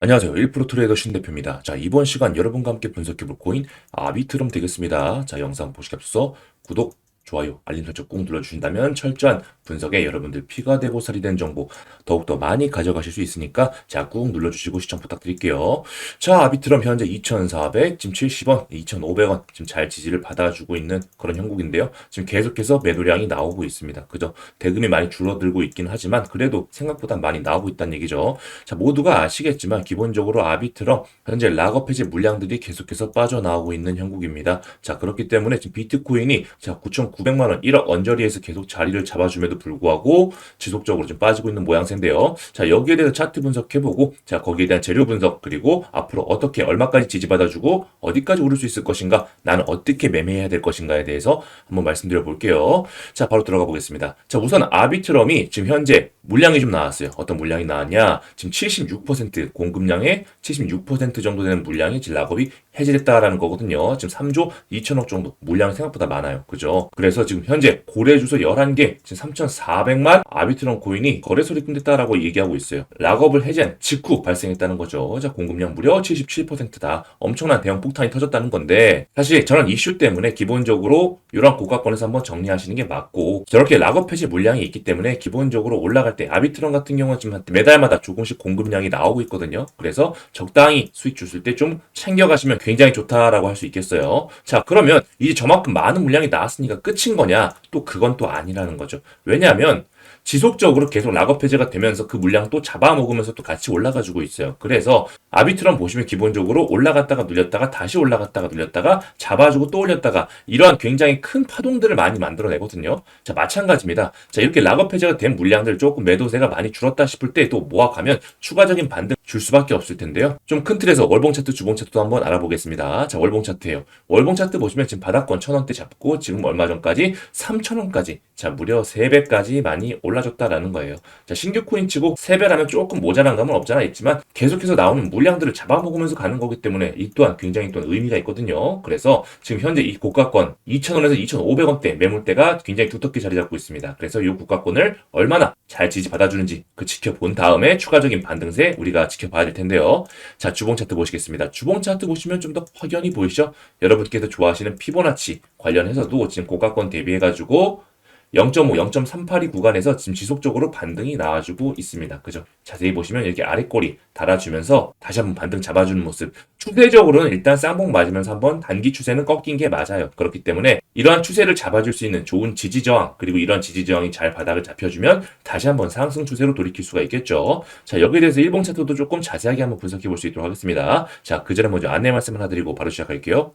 안녕하세요. 1% 트레이더 신 대표입니다. 자, 이번 시간 여러분과 함께 분석해 볼 코인 아비트럼 되겠습니다. 자, 영상 보시기 앞서 구독, 좋아요, 알림 설정 꾹 눌러주신다면 철저한 분석에 여러분들 피가 되고 살이 된 정보 더욱더 많이 가져가실 수 있으니까 자, 꾹 눌러주시고 시청 부탁드릴게요. 자, 아비트럼 현재 2,400, 지금 70원, 2,500원 지금 잘 지지를 받아주고 있는 그런 형국인데요. 지금 계속해서 매도량이 나오고 있습니다. 그죠? 대금이 많이 줄어들고 있긴 하지만 그래도 생각보다 많이 나오고 있다는 얘기죠. 자, 모두가 아시겠지만 기본적으로 아비트럼 현재 락업 해제 물량들이 계속해서 빠져나오고 있는 형국입니다. 자, 그렇기 때문에 지금 비트코인이 자, 9,900만 원, 1억 언저리에서 계속 자리를 잡아줌에도 불구하고 지속적으로 좀 빠지고 있는 모양새인데요. 자, 여기에 대해서 차트 분석해보고 자, 거기에 대한 재료 분석 그리고 앞으로 어떻게 얼마까지 지지받아주고 어디까지 오를 수 있을 것인가 나는 어떻게 매매해야 될 것인가에 대해서 한번 말씀드려 볼게요. 자, 바로 들어가 보겠습니다. 자, 우선 아비트럼이 지금 현재 물량이 좀 나왔어요. 어떤 물량이 나왔냐? 지금 76% 공급량의 76% 정도 되는 물량이 지금 락업이 해제됐다라는 거거든요. 지금 3조 2천억 정도 물량이 생각보다 많아요. 그죠? 그래서 지금 현재 고래 주소 11개, 지금 3,400만 아비트럼 코인이 거래소리 끊겼다라고 얘기하고 있어요. 락업을 해제한 직후 발생했다는 거죠. 자, 공급량 무려 77%다. 엄청난 대형 폭탄이 터졌다는 건데 사실 저런 이슈 때문에 기본적으로 이런 고가권에서 한번 정리하시는 게 맞고 저렇게 락업 해제 물량이 있기 때문에 기본적으로 올라갈 때 아비트럼 같은 경우는 지금 매달마다 조금씩 공급량이 나오고 있거든요. 그래서 적당히 수익 주실 때 좀 챙겨가시면 굉장히 좋다라고 할 수 있겠어요. 자, 그러면 이제 저만큼 많은 물량이 나왔으니까 끝인 거냐? 또 그건 또 아니라는 거죠. 왜냐하면 지속적으로 계속 락업 해제가 되면서 그 물량 또 잡아먹으면서 또 같이 올라가지고 있어요. 그래서 아비트럼 보시면 기본적으로 올라갔다가 눌렸다가 다시 올라갔다가 눌렸다가 잡아주고 또 올렸다가 이러한 굉장히 큰 파동들을 많이 만들어내거든요. 자, 마찬가지입니다. 자, 이렇게 락업 해제가 된 물량들 조금 매도세가 많이 줄었다 싶을 때 또 모아가면 추가적인 반등 줄 수밖에 없을 텐데요. 좀 큰 틀에서 월봉 차트, 주봉 차트도 한번 알아보겠습니다. 자, 월봉 차트예요. 월봉 차트 보시면 지금 바닥권 1000원대 잡고 지금 얼마 전까지 3000원까지 자, 무려 3배까지 많이 올라줬다라는 거예요. 자, 신규 코인 치고 3배라면 조금 모자란 감은 없잖아 있지만 계속해서 나오는 물량들을 잡아먹으면서 가는 거기 때문에 이 또한 굉장히 또 의미가 있거든요. 그래서 지금 현재 이 고가권 2,000원에서 2,500원대 매물대가 굉장히 두텁게 자리 잡고 있습니다. 그래서 이 고가권을 얼마나 잘 지지 받아주는지 그 지켜본 다음에 추가적인 반등세 우리가 지켜봐야 될 텐데요. 자, 주봉 차트 보시겠습니다. 주봉 차트 보시면 좀 더 확연히 보이시죠? 여러분께서 좋아하시는 피보나치 관련해서도 지금 고가권 대비해가지고 0.5, 0.382 구간에서 지금 지속적으로 반등이 나와주고 있습니다. 그죠? 자세히 보시면 이렇게 아래꼬리 달아주면서 다시 한번 반등 잡아주는 모습. 추세적으로는 일단 쌍봉 맞으면서 한번 단기 추세는 꺾인 게 맞아요. 그렇기 때문에 이러한 추세를 잡아줄 수 있는 좋은 지지 저항 그리고 이런 지지 저항이 잘 바닥을 잡혀주면 다시 한번 상승 추세로 돌이킬 수가 있겠죠. 자 여기에 대해서 일봉 차트도 조금 자세하게 한번 분석해 볼 수 있도록 하겠습니다. 자 그 전에 먼저 안내 말씀 하나 드리고 바로 시작할게요.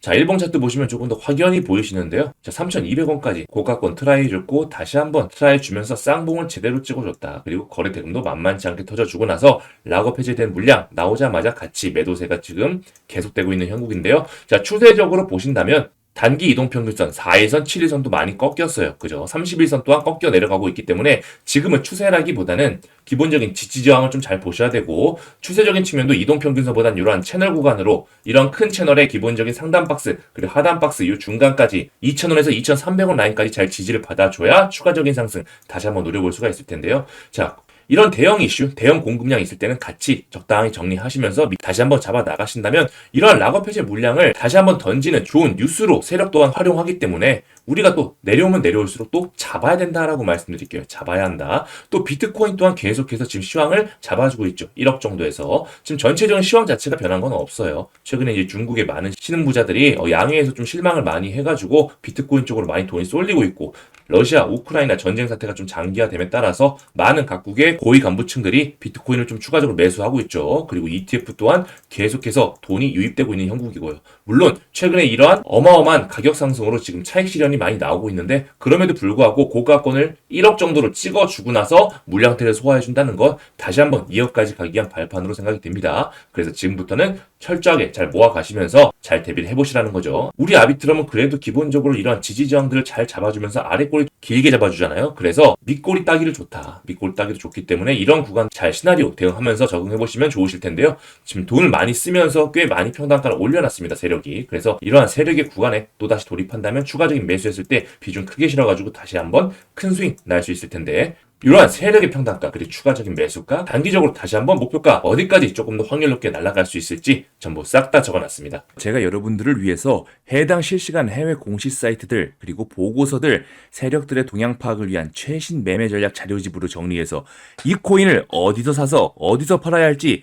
자, 1번 차트 보시면 조금 더 확연히 보이시는데요. 자, 3,200원까지 고가권 트라이 줬고 다시 한번 트라이 주면서 쌍봉을 제대로 찍어줬다. 그리고 거래 대금도 만만치 않게 터져주고 나서 락업 해제된 물량 나오자마자 같이 매도세가 지금 계속되고 있는 형국인데요. 자, 추세적으로 보신다면 단기 이동평균선 4일선, 7일선도 많이 꺾였어요. 그죠? 31선 또한 꺾여 내려가고 있기 때문에 지금은 추세라기보다는 기본적인 지지 저항을 좀 잘 보셔야 되고 추세적인 측면도 이동평균선보다는 이러한 채널 구간으로 이런 큰 채널의 기본적인 상단 박스 그리고 하단 박스 이 중간까지 2,000원에서 2,300원 라인까지 잘 지지를 받아줘야 추가적인 상승 다시 한번 노려볼 수가 있을 텐데요. 자, 이런 대형 이슈, 대형 공급량 있을 때는 같이 적당히 정리하시면서 다시 한번 잡아 나가신다면 이러한 락업 해제 물량을 다시 한번 던지는 좋은 뉴스로 세력 또한 활용하기 때문에 우리가 또 내려오면 내려올수록 또 잡아야 된다라고 말씀드릴게요. 잡아야 한다. 또 비트코인 또한 계속해서 지금 시황을 잡아주고 있죠. 1억 정도에서 지금 전체적인 시황 자체가 변한 건 없어요. 최근에 이제 중국의 많은 신흥부자들이 어, 양해에서 좀 실망을 많이 해가지고 비트코인 쪽으로 많이 돈이 쏠리고 있고 러시아, 우크라이나 전쟁 사태가 좀 장기화됨에 따라서 많은 각국의 고위 간부층들이 비트코인을 좀 추가적으로 매수하고 있죠. 그리고 ETF 또한 계속해서 돈이 유입되고 있는 형국이고요. 물론 최근에 이러한 어마어마한 가격 상승으로 지금 차익 실현이 많이 나오고 있는데 그럼에도 불구하고 고가권을 1억 정도로 찍어주고 나서 물량태를 소화해준다는 건 다시 한번 2억까지 가기 위한 발판으로 생각이 됩니다. 그래서 지금부터는 철저하게 잘 모아가시면서 잘 대비를 해보시라는 거죠. 우리 아비트럼은 그래도 기본적으로 이런 지지 저항들을 잘 잡아주면서 아래꼬리 길게 잡아주잖아요. 그래서 밑꼬리 따기를 좋다. 밑꼬리 따기도 좋기 때문에 이런 구간 잘 시나리오 대응하면서 적응해보시면 좋으실 텐데요. 지금 돈을 많이 쓰면서 꽤 많이 평단가를 올려놨습니다. 세력 이. 그래서 이러한 세력의 구간에 또다시 돌입한다면 추가적인 매수했을 때 비중 크게 실어가지고 다시 한번 큰 스윙 날수 있을 텐데 이러한 세력의 평단가 그리고 추가적인 매수가 단기적으로 다시 한번 목표가 어디까지 조금 더 확률 높게 날아갈 수 있을지 전부 싹 다 적어놨습니다. 제가 여러분들을 위해서 해당 실시간 해외 공시 사이트들 그리고 보고서들 세력들의 동향 파악을 위한 최신 매매 전략 자료집으로 정리해서 이 코인을 어디서 사서 어디서 팔아야 할지